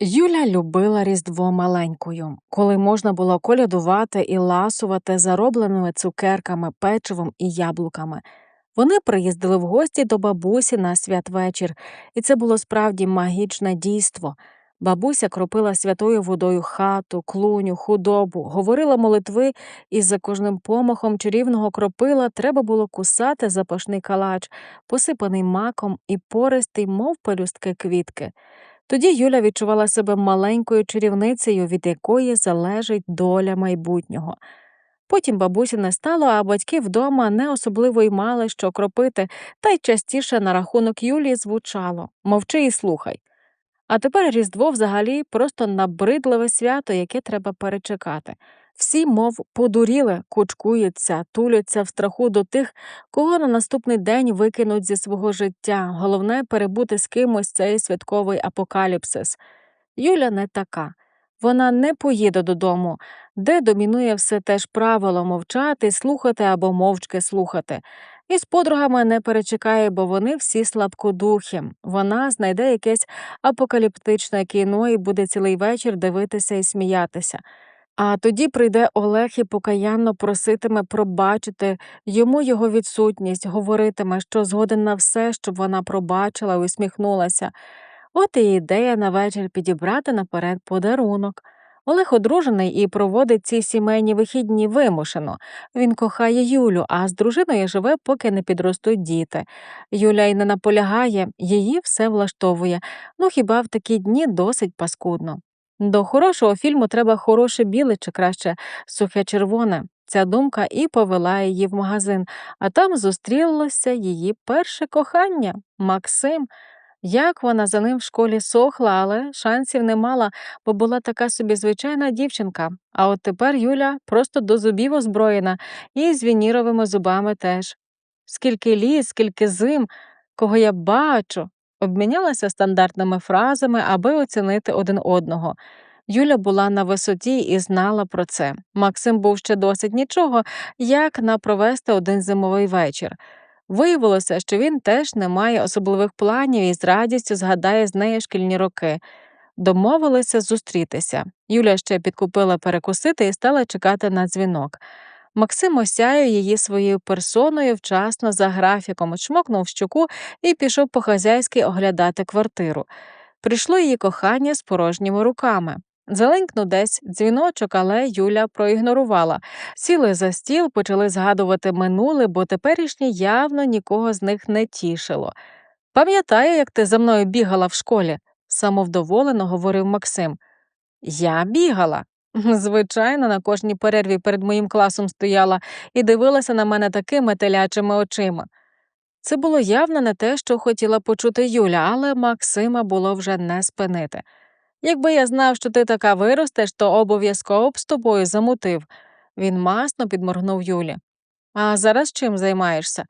Юля любила Різдво маленькою, коли можна було колядувати і ласувати заробленими цукерками, печивом і яблуками. Вони приїздили в гості до бабусі на святвечір, і це було справді магічне дійство. Бабуся кропила святою водою хату, клуню, худобу, говорила молитви, і за кожним помахом чарівного кропила треба було кусати запашний калач, посипаний маком і пористий, мов пелюстки квітки. Тоді Юля відчувала себе маленькою чарівницею, від якої залежить доля майбутнього. Потім бабусі не стало, а батьки вдома не особливо й мали що кропити, та й частіше на рахунок Юлії звучало мовчи і слухай. А тепер Різдво взагалі просто набридливе свято, яке треба перечекати. Всі, мов подуріли, кучкуються, туляться в страху до тих, кого на наступний день викинуть зі свого життя. Головне перебути з кимось цей святковий апокаліпсис. Юля не така. Вона не поїде додому, де домінує все теж правило мовчати, слухати або мовчки слухати. І з подругами не перечекає, бо вони всі слабкодухі. Вона знайде якесь апокаліптичне кіно і буде цілий вечір дивитися і сміятися. А тоді прийде Олег і покаянно проситиме пробачити йому його відсутність, говоритиме, що згоден на все, щоб вона пробачила усміхнулася. От і ідея на вечір підібрати наперед подарунок. Олег одружений і проводить ці сімейні вихідні вимушено. Він кохає Юлю, а з дружиною живе, поки не підростуть діти. Юля й не наполягає, її все влаштовує, ну хіба в такі дні досить паскудно. До хорошого фільму треба хороше біле чи краще сухе червоне. Ця думка і повела її в магазин, а там зустрілося її перше кохання Максим. Як вона за ним в школі сохла, але шансів не мала, бо була така собі звичайна дівчинка. А от тепер Юля просто до зубів озброєна і з вініровими зубами теж. Скільки літ, скільки зим, кого я бачу, обмінялася стандартними фразами, аби оцінити один одного. Юля була на висоті і знала про це. Максим був ще досить нічого, як на провести один зимовий вечір. Виявилося, що він теж не має особливих планів і з радістю згадає з нею шкільні роки. Домовилися зустрітися. Юля ще підкупила перекусити і стала чекати на дзвінок. Максим осяяв її своєю персоною вчасно за графіком, чмокнув щоку і пішов по хазяйськи оглядати квартиру. Прийшло її кохання з порожніми руками. Заленькнув десь дзвіночок, але Юля проігнорувала. Сіли за стіл, почали згадувати минуле, бо теперішнє явно нікого з них не тішило. Пам'ятаю, як ти за мною бігала в школі, самовдоволено говорив Максим. Я бігала. Звичайно, на кожній перерві перед моїм класом стояла і дивилася на мене такими телячими очима. Це було явно не те, що хотіла почути Юля, але Максима було вже не спинити. Якби я знав, що ти така виростеш, то обов'язково б з тобою замутив. Він масно підморгнув Юлі. А зараз чим займаєшся?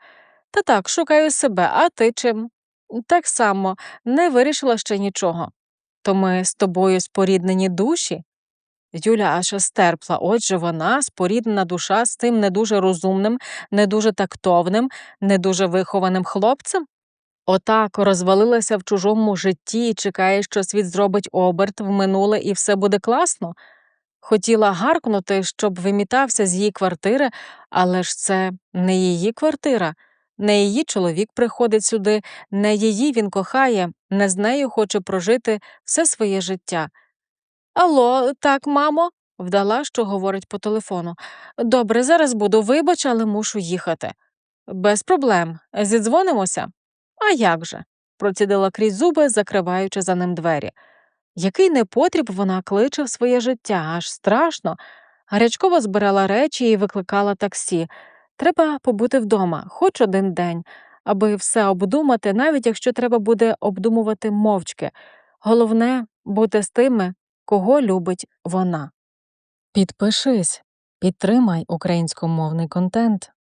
Та так, шукаю себе, а ти чим? Так само, не вирішила ще нічого. То ми з тобою споріднені душі? Юля аж стерпла, отже вона, споріднена душа з тим не дуже розумним, не дуже тактовним, не дуже вихованим хлопцем? Отак розвалилася в чужому житті і чекає, що світ зробить оберт в минуле і все буде класно. Хотіла гаркнути, щоб вимітався з її квартири, але ж це не її квартира, не її чоловік приходить сюди, не її він кохає, не з нею хоче прожити все своє життя. Алло, так, мамо, вдала, що говорить по телефону. Добре, зараз буду, вибач, але мушу їхати. Без проблем. Зідзвонимося. А як же? процідила крізь зуби, закриваючи за ним двері. Який непотріб вона кличе в своє життя, аж страшно. Гарячкова збирала речі і викликала таксі. Треба побути вдома, хоч один день, аби все обдумати, навіть якщо треба буде обдумувати мовчки. Головне бути з тими, кого любить вона. Підпишись, підтримай українськомовний контент.